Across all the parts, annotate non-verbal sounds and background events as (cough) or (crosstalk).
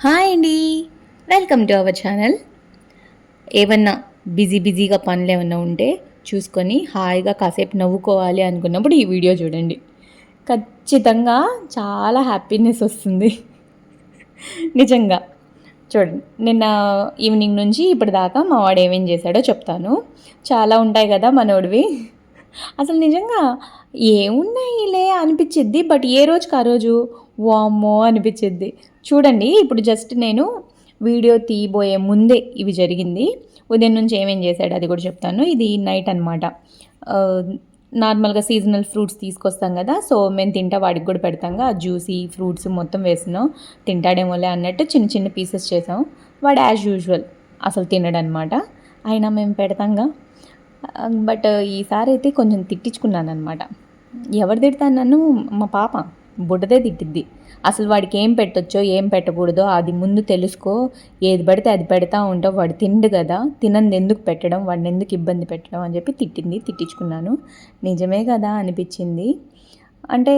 Hi అండి. Welcome to our channel ఏమన్నా busy బిజీగా పనులు ఏమన్నా ఉంటే చూసుకొని హాయిగా కాసేపు నవ్వుకోవాలి అనుకున్నప్పుడు ఈ వీడియో చూడండి. ఖచ్చితంగా చాలా హ్యాపీనెస్ వస్తుంది. నిజంగా. చూడండి నిన్న ఈవినింగ్ నుంచి ఇప్పటిదాకా మా వాడు ఏమేం చేశాడో చెప్తాను. చాలా ఉంటాయి కదా మనోడివి. అసలు నిజంగా ఏమున్నాయిలే అనిపించిద్ది బట్ ఏ రోజుకి ఆ రోజు వామ్మో అనిపించిద్ది. చూడండి ఇప్పుడు జస్ట్ నేను వీడియో తీయబోయే ముందే ఇవి జరిగింది. ఉదయం నుంచి ఏమేం చేశాడు అది కూడా చెప్తాను. ఇది నైట్ అనమాట నార్మల్గా సీజనల్ ఫ్రూట్స్ తీసుకొస్తాం కదా సో మేము తింటా వాడికి కూడా పెడతాంగా జ్యూసీ ఫ్రూట్స్ మొత్తం వేసినాం. తింటాడేమోలే అన్నట్టు చిన్న చిన్న పీసెస్ చేసాం. వాడు యాజ్ యూజువల్ అసలు తినడనమాట అయినా మేము పెడతాంగా. బట్ ఈసారి అయితే కొంచెం తిట్టించుకున్నాను అనమాట ఎవరు తిడతాను నన్ను? మా పాప. బుడ్డదే తిట్టిద్ది. అసలు వాడికి ఏం పెట్టొచ్చో ఏం పెట్టకూడదో అది ముందు తెలుసుకో. ఏది పడితే అది పెడతా ఉంటావు. వాడు తిండు కదా. తినంది ఎందుకు పెట్టడం? వాడిని ఎందుకు ఇబ్బంది పెట్టడం అని చెప్పి తిట్టింది తిట్టించుకున్నాను. నిజమే కదా అనిపించింది. అంటే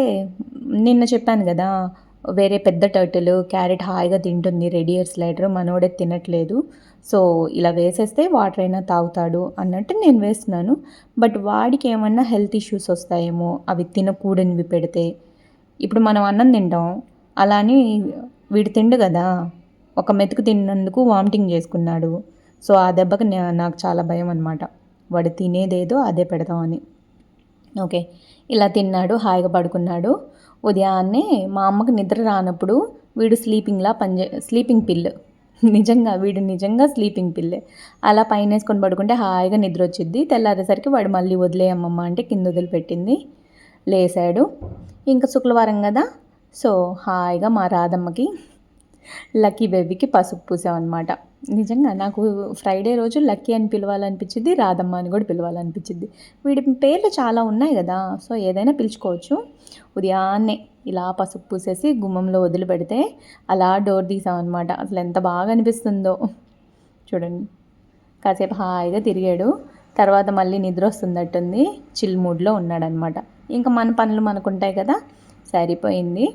నిన్న చెప్పాను కదా వేరే పెద్ద టర్టిల్ క్యారెట్ హాయిగా తింటుంది రెడీ ఇయర్స్ లైటర్ మనోడే తినట్లేదు. సో ఇలా వేసేస్తే వాటర్ అయినా తాగుతాడు అన్నట్టు నేను వేస్తున్నాను. బట్ వాడికి ఏమన్నా హెల్త్ ఇష్యూస్ వస్తాయేమో అవి తినకూడనివి పెడితే. ఇప్పుడు మనం అన్నం తింటాం అలా అని వీడు తిండు కదా ఒక మెతుకు తిన్నందుకు వామిటింగ్ చేసుకున్నాడు. సో ఆ దెబ్బకి నాకు చాలా భయం అనమాట వాడు తినేదేదో అదే పెడతామని ఓకే ఇలా తిన్నాడు హాయిగా పడుకున్నాడు. ఉదయాన్నే మా అమ్మకు నిద్ర రానప్పుడు వీడు స్లీపింగ్లా పనిచే స్లీపింగ్ పిల్లు నిజంగా వీడు నిజంగా స్లీపింగ్ పిల్లే అలా పైన వేసుకొని పడుకుంటే హాయిగా నిద్ర వచ్చింది తెల్లారేసరికి వాడు మళ్ళీ వదిలేయమ్మమ్మ అంటే కింద వదిలిపెట్టింది. లేసాడు. ఇంకా శుక్రవారం కదా. సో హాయిగా మా రాధమ్మకి లక్కీ బేబీకి పసుపు పూసామన్నమాట. నిజంగా నాకు ఫ్రైడే రోజు లక్కీ అని పిలవాలనిపించింది రాధమ్మ అని కూడా పిలవాలనిపించింది వీడి పేర్లు చాలా ఉన్నాయి కదా. సో ఏదైనా పిలుచుకోవచ్చు. ఉదయాన్నే ఇలా పసుపు పూసేసి గుమ్మంలో వదిలిపెడితే అలా డోర్ తీసామన్నమాట. అసలు ఎంత బాగా అనిపిస్తుందో. చూడండి. కాసేపు హాయిగా తిరిగాడు. తర్వాత మళ్ళీ నిద్ర వస్తుందట్టుంది చిల్ మూడ్లో ఉన్నాడనమాట ఇంకా మన పనులు మనకుంటాయి కదా. సరిపోయింది.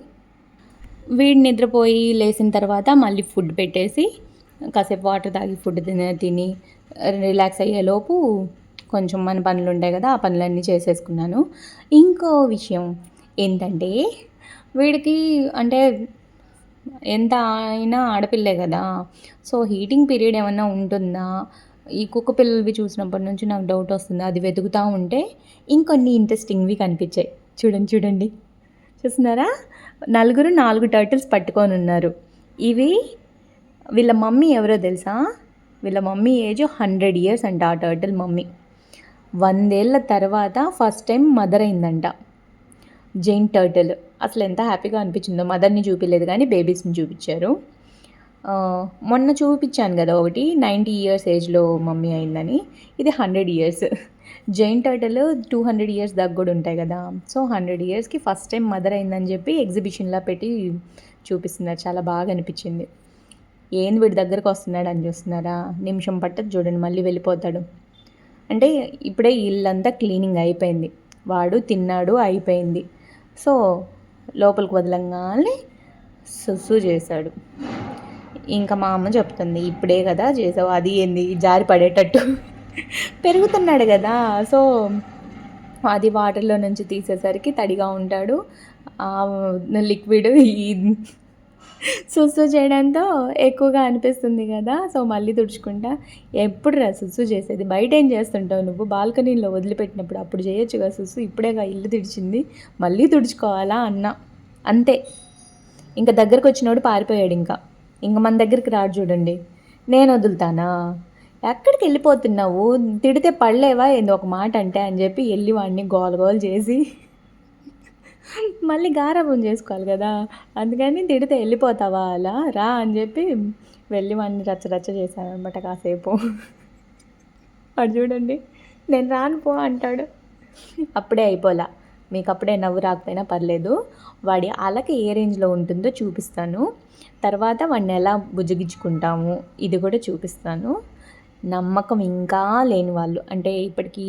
వీడు నిద్రపోయి లేచిన తర్వాత మళ్ళీ ఫుడ్ పెట్టేసి కాసేపు వాటర్ తాగి ఫుడ్ తిని తిని రిలాక్స్ అయ్యేలోపు కొంచెం మన పనులు ఉంటాయి కదా ఆ పనులన్నీ చేసేసుకున్నాను. ఇంకో విషయం ఏంటంటే వీడికి అంటే ఎంత అయినా ఆడపిల్లే కదా. సో హీటింగ్ పీరియడ్ ఏమన్నా ఉంటుందా? ఈ కుక్క పిల్లలవి చూసినప్పటి నుంచి నాకు డౌట్ వస్తుంది. అది వెతుకుతూ ఉంటే ఇంకొన్ని ఇంట్రెస్టింగ్వి కనిపించాయి. చూడండి చూడండి. చూస్తున్నారా? నలుగురు నాలుగు టర్టిల్స్ పట్టుకొని ఉన్నారు ఇవి వీళ్ళ మమ్మీ ఎవరో తెలుసా? వీళ్ళ మమ్మీ ఏజ్ హండ్రెడ్ ఇయర్స్ అంట ఆ టర్టిల్ మమ్మీ. వందేళ్ళ తర్వాత ఫస్ట్ టైం మదర్ అయిందంట. Giant turtle. అసలు ఎంత హ్యాపీగా అనిపించిందో మదర్ని చూపించలేదు కానీ బేబీస్ని చూపించారు. మొన్న చూపించాను కదా ఒకటి నైంటీ ఇయర్స్ ఏజ్లో మమ్మీ అయిందని. ఇది hundred years. Giant turtle two hundred years దాకా కూడా ఉంటాయి కదా. సో హండ్రెడ్ ఇయర్స్కి ఫస్ట్ టైం మదర్ అయిందని చెప్పి ఎగ్జిబిషన్లో పెట్టి చూపిస్తున్నారు. చాలా బాగా అనిపించింది. ఏంది వీడి దగ్గరకు వస్తున్నాడు అని చూస్తున్నారా? నిమిషం పట్టదు చూడండి మళ్ళీ వెళ్ళిపోతాడు. అంటే ఇప్పుడే ఇల్లంతా క్లీనింగ్ అయిపోయింది. వాడు తిన్నాడు అయిపోయింది. సో లోపలికి వదలంగానే సుసు చేశాడు. ఇంకా మా అమ్మ చెప్తుంది ఇప్పుడే కదా చేసావు అది ఏంది జారి పడేటట్టు. పెరుగుతున్నాడు కదా సో అది వాటర్లో నుంచి తీసేసరికి తడిగా ఉంటాడు. లిక్విడ్ ఈ సుస్సు చేయడంతో ఎక్కువగా అనిపిస్తుంది కదా. సో మళ్ళీ తుడుచుకుంటా. ఎప్పుడు రా సుస్సు చేసేది? బయట ఏం చేస్తుంటావు నువ్వు? బాల్కనీలో వదిలిపెట్టినప్పుడు అప్పుడు చేయొచ్చుగా సుస్సు ఇప్పుడేగా ఇల్లు తుడిచింది. మళ్ళీ తుడుచుకోవాలా అన్న. అంతే. ఇంకా దగ్గరకు వచ్చినోడు పారిపోయాడు ఇంకా. ఇంక మన దగ్గరికి రాడు చూడండి. నేను వదులుతానా? ఎక్కడికి వెళ్ళిపోతున్నావు తిడితే పడలేవా? ఏందో ఒక మాట అంటే అని చెప్పి వెళ్ళి వాడిని గోల గోల్ చేసి మళ్ళీ గారాబం చేసుకోవాలి కదా. అందుకని తిడితే వెళ్ళిపోతావా అలా? రా అని చెప్పి వెళ్ళి వాడిని రచ్చ రచ్చ చేశాను కాసేపు. వాడు చూడండి నేను రాను పో అంటాడు. అప్పుడే అయిపోలా. మీకు అప్పుడే నవ్వు రాకపోయినా పర్లేదు. వాడి అలకి ఏ రేంజ్లో ఉంటుందో చూపిస్తాను. తర్వాత వాడిని ఎలా బుజ్జగించుకుంటాము ఇది కూడా చూపిస్తాను. నమ్మకం ఇంకా లేని వాళ్ళు. అంటే ఇప్పటికీ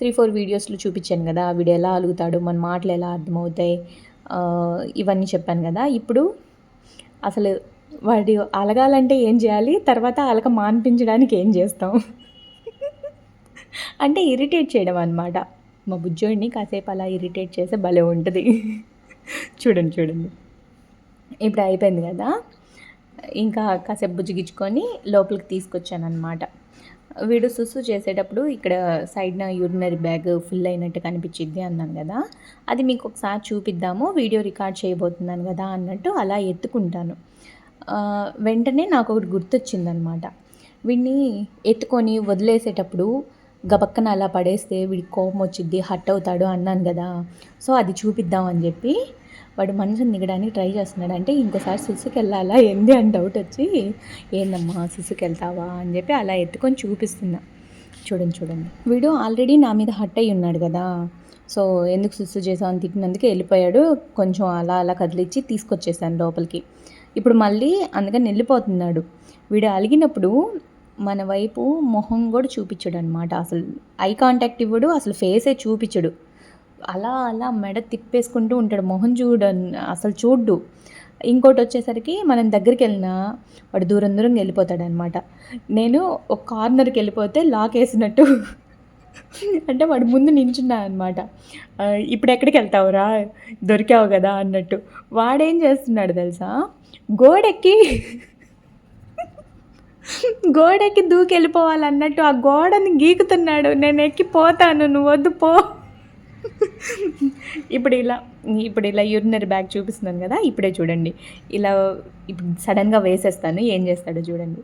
త్రీ ఫోర్ వీడియోస్లో చూపించాను కదా వీడు ఎలా అలుగుతాడు మన మాటలు ఎలా అర్థమవుతాయి ఇవన్నీ చెప్పాను కదా. ఇప్పుడు అసలు వాడి అలగాలంటే ఏం చేయాలి? తర్వాత అలక మాన్పించడానికి ఏం చేస్తాం? (laughs) అంటే ఇరిటేట్ చేయడం అనమాట మా బుజ్జోడిని కాసేపు అలా ఇరిటేట్ చేస్తే భలే ఉంటుంది. (laughs) చూడండి చూడండి. ఇప్పుడు అయిపోయింది కదా. ఇంకా కాసేపు బుజ్జిగించుకొని లోపలికి తీసుకొచ్చాను అనమాట వీడు సుసు చేసేటప్పుడు ఇక్కడ సైడ్న యూరినరీ బ్యాగ్ ఫిల్ అయినట్టు కనిపించింది అన్నాను కదా. అది మీకు ఒకసారి చూపిద్దాము. వీడియో రికార్డ్ చేయబోతున్నాను కదా అన్నట్టు అలా ఎత్తుకుంటాను. వెంటనే నాకు ఒకటి గుర్తొచ్చిందనమాట. వీడిని ఎత్తుకొని వదిలేసేటప్పుడు గబక్కన అలా పడేస్తే వీడికి కోపం వచ్చిద్ది హట్ అవుతాడు అన్నాను కదా. సో అది చూపిద్దాం అని చెప్పి వాడు మనసుని దిగడానికి ట్రై చేస్తున్నాడు. అంటే ఇంకోసారి సుసుకి వెళ్ళాలా ఏంది? అని డౌట్ వచ్చి ఏందమ్మా సుసుకి వెళ్తావా అని చెప్పి అలా ఎత్తుకొని చూపిస్తున్నా. చూడండి చూడండి. వీడు ఆల్రెడీ నా మీద హట్ అయి ఉన్నాడు కదా. సో ఎందుకు సుసు చేసావు అని తిట్టినందుకు వెళ్ళిపోయాడు. కొంచెం అలా అలా కదిలిచ్చి తీసుకొచ్చేసాను లోపలికి. ఇప్పుడు మళ్ళీ అందుకని వెళ్ళిపోతున్నాడు. వీడు అలిగినప్పుడు మన వైపు మొహం కూడా చూపించడు అనమాట అసలు ఐ కాంటాక్ట్ ఇవ్వడు అసలు ఫేసే చూపించడు. అలా అలా మెడ తిప్పేసుకుంటూ ఉంటాడు. మొహం చూడ అసలు చూడ్డు. ఇంకోటి వచ్చేసరికి మనం దగ్గరికి వెళ్ళినా వాడు దూరం దూరం వెళ్ళిపోతాడు అనమాట నేను ఒక కార్నర్కి వెళ్ళిపోతే లాక్ వేసినట్టు. అంటే వాడు ముందు నించున్నా అనమాట ఇప్పుడు ఎక్కడికి వెళ్తావురా? దొరికావు కదా? అన్నట్టు. వాడేం చేస్తున్నాడు తెలుసా? గోడెక్కి గోడెక్కి దూకి వెళ్ళిపోవాలన్నట్టు ఆ గోడని గీకుతున్నాడు. నేను ఎక్కిపోతాను నువ్వు వద్దు పో. ఇప్పుడు ఇలా ఇప్పుడు ఇలా యూరినరీ బ్యాగ్ చూపిస్తున్నాను కదా ఇప్పుడే చూడండి. ఇలా ఇప్పుడు సడన్గా వేసేస్తాను ఏం చేస్తాడో చూడండి.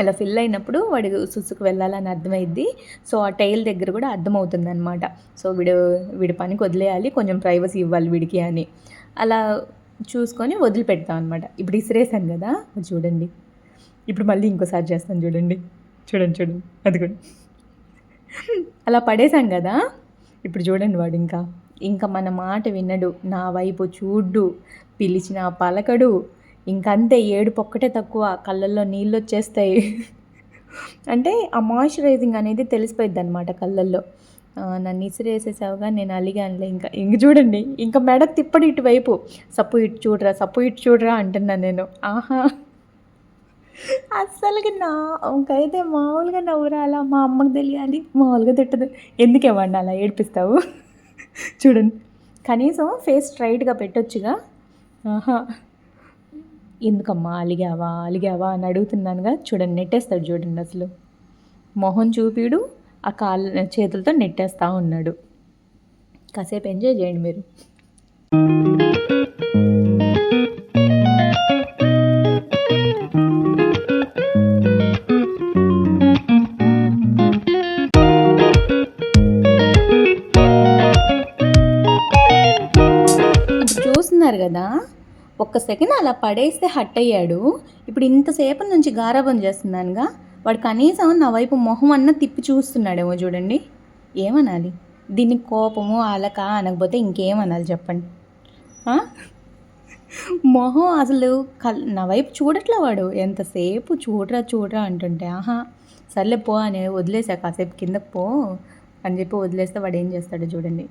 అలా ఫిల్ అయినప్పుడు వాడు సుసుకు వెళ్ళాలని అర్థమైద్ది. సో ఆ టైల్ దగ్గర కూడా అర్థమవుతుంది అనమాట సో వీడు వీడి పనికి వదిలేయాలి కొంచెం ప్రైవసీ ఇవ్వాలి వీడికి అని. అలా చూసుకొని వదిలిపెడతాం అనమాట ఇప్పుడు ఇసిరేసాను కదా చూడండి. ఇప్పుడు మళ్ళీ ఇంకోసారి చేస్తాను చూడండి. చూడండి చూడండి. అది కూడా అలా పడేసాం కదా ఇప్పుడు చూడండి వాడు ఇంకా. ఇంకా మన మాట వినడు. నా వైపు చూడ్డు. పిలిచిన పలకడు. ఇంకంతే ఏడుపు ఒక్కటే తక్కువ. కళ్ళల్లో నీళ్ళు వచ్చేస్తాయి. అంటే ఆ మాయిశ్చరైజింగ్ అనేది తెలిసిపోయింది అనమాట కళ్ళల్లో నన్ను ఇసిరేసేసావుగా నేను అలిగానులే. ఇంకా ఇంక చూడండి. ఇంకా మెడ తిప్పడు ఇటువైపు. సప్పు ఇటు చూడరా సప్పు ఇటు చూడరా అంటున్నాను నేను. ఆహా. అస్సలకి నా ఇంకైతే మామూలుగా నవ్వురాలా మా అమ్మకి తెలియాలి మామూలుగా తిట్టదు. ఎందుకేమండి అలా ఏడిపిస్తావు? చూడండి. కనీసం ఫేస్ స్ట్రైట్గా పెట్టొచ్చుగా. ఆహా. ఎందుకమ్మా అలిగావా అలిగావా అని అడుగుతున్నానుగా. చూడండి నెట్టేస్తాడు చూడండి అసలు. మొహం చూపిడు ఆ కాళ్ళ చేతులతో నెట్టేస్తూ ఉన్నాడు. కాసేపు ఎంజాయ్ చేయండి మీరు. కదా? ఒక్క సెకండ్ అలా పడేస్తే హట్ అయ్యాడు. ఇప్పుడు ఇంతసేపు నుంచి గారాబం చేస్తున్నానుగా. వాడు కనీసం నా వైపు మొహం అన్న తిప్పి చూస్తున్నాడేమో చూడండి. ఏమనాలి? దీన్ని కోపము అలక అనకపోతే ఇంకేమనాలి చెప్పండి. మొహం అసలు కల్ నా వైపు చూడట్లే వాడు. ఎంతసేపు చూడరా చూడరా అంటుంటే ఆహా సర్లే పో అని వదిలేసా కాసేపు కిందకు పో అని చెప్పి వదిలేస్తే వాడు ఏం చేస్తాడో చూడండి.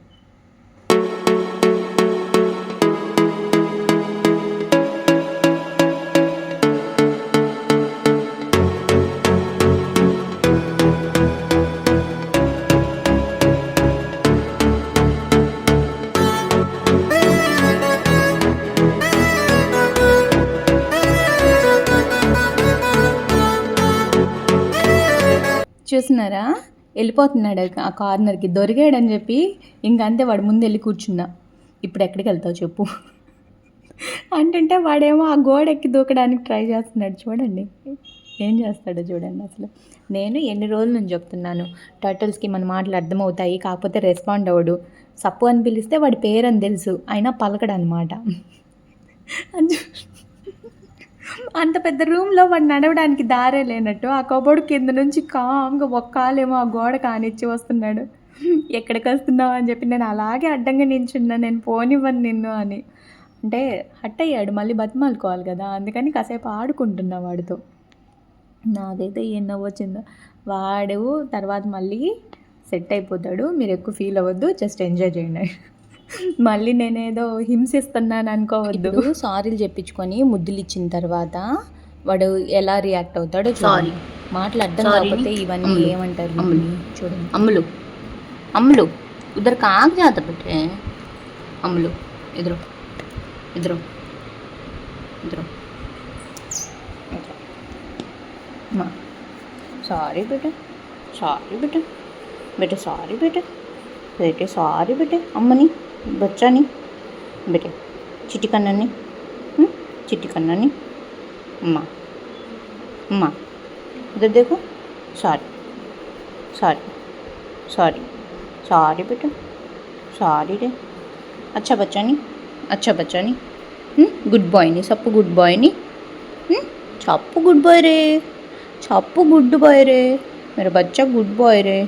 చూసినారా వెళ్ళిపోతున్నాడు ఆ కార్నర్కి. దొరికాడని చెప్పి ఇంకంతే వాడు ముందు వెళ్ళి కూర్చున్నా. ఇప్పుడు ఎక్కడికి వెళ్తావు చెప్పు. అంటుంటే వాడేమో ఆ గోడ ఎక్కి దూకడానికి ట్రై చేస్తున్నాడు. చూడండి. ఏం చేస్తాడో చూడండి అసలు. నేను ఎన్ని రోజుల నుంచి చెప్తున్నాను. టర్టల్స్కి మన మాటలు అర్థమవుతాయి కాకపోతే రెస్పాండ్ అవ్వడు. సప్పు అని పిలిస్తే వాడి పేరు అని తెలుసు. అయినా పలకడనమాట. అని అంత పెద్ద రూమ్లో వాడు నడవడానికి దారే లేనట్టు ఆ కబోర్డు కింద నుంచి కామ్గా ఒక్కాలేమో ఆ గోడ కానిచ్చి వస్తున్నాడు. ఎక్కడికి వస్తున్నావు అని చెప్పి నేను అలాగే అడ్డంగా నించున్నా నేను పోనివ్వను నిన్ను అని. అంటే హట్ అయ్యాడు మళ్ళీ బతిమాలుకోవాలి కదా అందుకని కాసేపు ఆడుకుంటున్నా వాడితో. నాదైతే ఏం నవ్వొచ్చిందో వాడు తర్వాత మళ్ళీ సెట్ అయిపోతాడు మీరు ఎక్కువ ఫీల్ అవ్వద్దు జస్ట్ ఎంజాయ్ చేయండి. మళ్ళీ నేనేదో హింసిస్తున్నాను అనుకోవద్దు. సారీలు చెప్పించుకొని ముద్దులు ఇచ్చిన తర్వాత వాడు ఎలా రియాక్ట్ అవుతాడో సారీ మాటలు కాకపోతే ఇవన్నీ ఏమంటారు చూడండి. అమ్ములు. అమ్ములు. ఇద్దరు కాకు జాత పెట్టే. అమ్ములు. ఎదురు. ఎదురు. ఎదురు. సారీ బిడ్డ. సారీ బిడ్డ. బిడ్డ సారీ బిడ్డ. బిడ్డ సారీ బిడ్డ. అమ్మని. बच्चा नहीं, बेटे चिट्टी करना नहीं हम्म? चिट्टी करना नहीं, माँ माँ, इधर देखो, सॉरी सॉरी सॉरी सॉरी बेटा, सॉरी रे अच्छा बच्चा नहीं अच्छा बच्चा नहीं हम्म? गुड बॉय नहीं, सब गुड बॉय नहीं हम्म? गुड बॉय रे छप्पू गुड बॉय रे, मेरा बच्चा गुड बॉय रे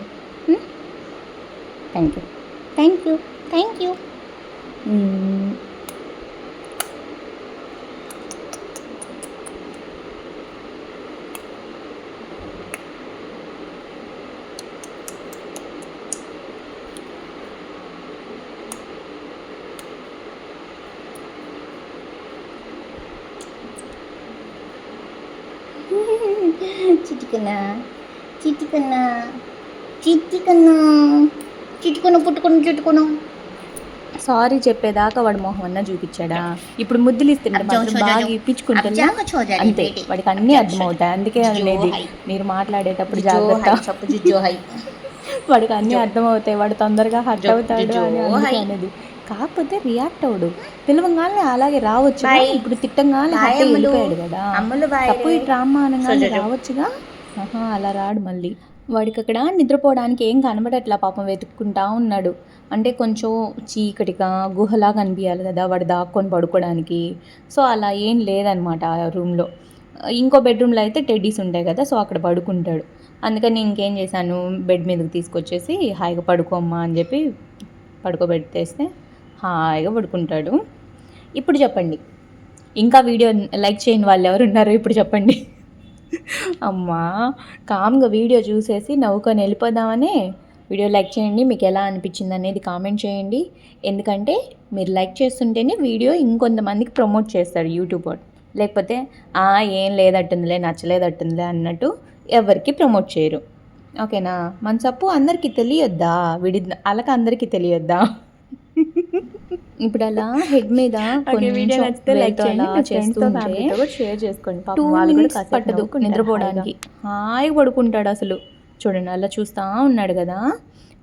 thank you thank you thank you. うん。Cuci kena. Cuci kena. Cuci kena. Cuci kena, putu kena, cuci kena. Sorry చెప్పేదాకా వాడు మొహం అన్న చూపించాడా? ఇప్పుడు ముద్దులు ఇస్తుంటే. బాగా ఇప్పించుకుంటున్నా అంతే. వాడికి అన్ని అర్థమవుతాయి. అందుకే అనేది. మీరు మాట్లాడేటప్పుడు జాగ్రత్త. వాడికి అన్ని అర్థమవుతాయి. వాడు తొందరగా హర్ట్ అవుతాడు అని. అనేది. కాకపోతే రియాక్ట్ అవడు. పిలవంగానే అలాగే రావచ్చు. ఇప్పుడు తిట్టంగానే. వెళ్ళిపోయాడు కదా. తప్పు ఈ. డ్రామా అనగానే. రావచ్చుగా? అలా రాడు మళ్ళీ. వాడికి అక్కడ నిద్రపోవడానికి ఏం కనబడట్లా. పాపం వెతుక్కుంటా ఉన్నాడు. అంటే కొంచెం చీకటిగా గుహలాగా అనిపించాలి కదా వాడు దాక్కొని పడుకోవడానికి సో అలా ఏం లేదనమాట ఆ రూమ్లో. ఇంకో బెడ్రూమ్లో అయితే టెడ్డీస్ ఉంటాయి కదా సో అక్కడ పడుకుంటాడు. అందుకని ఇంకేం చేశాను బెడ్ మీదకి తీసుకొచ్చేసి హాయిగా పడుకోమ్మా అని చెప్పి పడుకోబెట్టేస్తే హాయిగా పడుకుంటాడు. ఇప్పుడు చెప్పండి. ఇంకా వీడియో లైక్ చేయని వాళ్ళు ఎవరు ఉన్నారో ఇప్పుడు చెప్పండి. (laughs) అమ్మా కామ్గా వీడియో చూసేసి నవ్వుకొని వెళ్ళిపోదామనే వీడియో లైక్ చేయండి. మీకు ఎలా అనిపించింది అనేది కామెంట్ చేయండి. ఎందుకంటే మీరు లైక్ చేస్తుంటేనే వీడియో ఇంకొంతమందికి ప్రమోట్ చేస్తారు యూట్యూబ్ లేకపోతే "ఆ, ఏం లేదట్టుందిలే నచ్చలేదట్టుందిలే అన్నట్టు ఎవరికి ప్రమోట్ చేయరు. ఓకేనా? మన తప్పు అందరికీ తెలియొద్దా? విడి అలక అందరికీ తెలియొద్దా? ఇప్పుడు అలా హెడ్ మీద చేసుకోండి. టూ మినిట్స్ పట్టదు. నిద్రపోవడానికి. హాయిగా పడుకుంటాడు అసలు. చూడండి అలా చూస్తూ ఉన్నాడు కదా.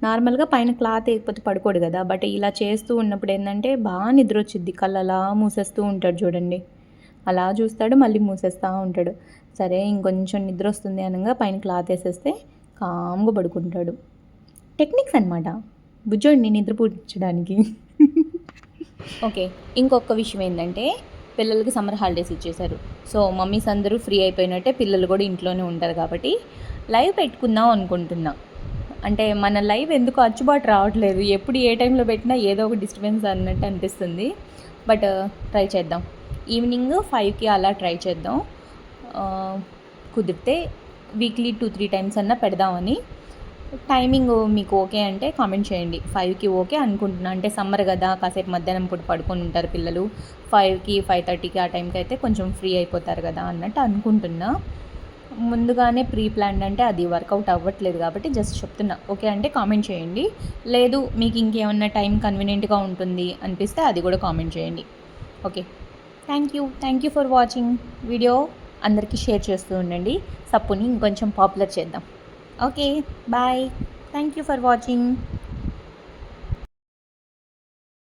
నార్మల్గా పైన క్లాత్ వేయకపోతే పడుకోడు కదా. బట్ ఇలా చేస్తూ ఉన్నప్పుడు ఏంటంటే బాగా నిద్ర వచ్చింది కళ్ళు అలా మూసేస్తూ ఉంటాడు చూడండి. అలా చూస్తాడు మళ్ళీ మూసేస్తూ ఉంటాడు. సరే ఇంకొంచెం నిద్ర వస్తుంది అనగా పైన క్లాత్ వేసేస్తే కామ్గా పడుకుంటాడు. టెక్నిక్స్ అనమాట బుజ్జోడిని నిద్రపుచ్చడానికి ఓకే ఇంకొక విషయం ఏంటంటే పిల్లలకి సమ్మర్ హాలిడేస్ ఇచ్చేశారు. సో మమ్మీస్ అందరూ ఫ్రీ అయిపోయినట్టే పిల్లలు కూడా ఇంట్లోనే ఉంటారు కాబట్టి లైవ్ పెట్టుకుందాం అనుకుంటున్నా. అంటే మన లైవ్ ఎందుకు అచ్చుబాటు రావట్లేదు? ఎప్పుడు ఏ టైంలో పెట్టినా ఏదో ఒక డిస్టర్బెన్స్ అన్నట్టు అనిపిస్తుంది. బట్ ట్రై చేద్దాం. ఈవినింగ్ ఫైవ్కి అలా ట్రై చేద్దాం. కుదిరితే వీక్లీ టూ త్రీ టైమ్స్ అన్నా పెడదామని టైమింగ్ మీకు ఓకే అంటే కామెంట్ చేయండి. ఫైవ్కి ఓకే అనుకుంటున్నా. అంటే సమ్మర్ కదా కాసేపు మధ్యాహ్నం పూట పడుకొని ఉంటారు పిల్లలు. ఫైవ్కి ఫైవ్ థర్టీకి ఆ టైంకి అయితే కొంచెం ఫ్రీ అయిపోతారు కదా అన్నట్టు అనుకుంటున్నా. ముందుగానే ప్రీ ప్లాన్ అంటే అది వర్కౌట్ అవ్వట్లేదు కాబట్టి జస్ట్ చెప్తున్నా. ఓకే అంటే కామెంట్ చేయండి. లేదు మీకు ఇంకేమన్నా టైం కన్వీనియంట్గా ఉంటుంది అనిపిస్తే అది కూడా కామెంట్ చేయండి. Okay. Thank you. Thank you for watching. Video అందరికీ షేర్ చేస్తూ ఉండండి. సప్పుని ఇంకొంచెం పాపులర్ చేద్దాం. Okay bye thank you for watching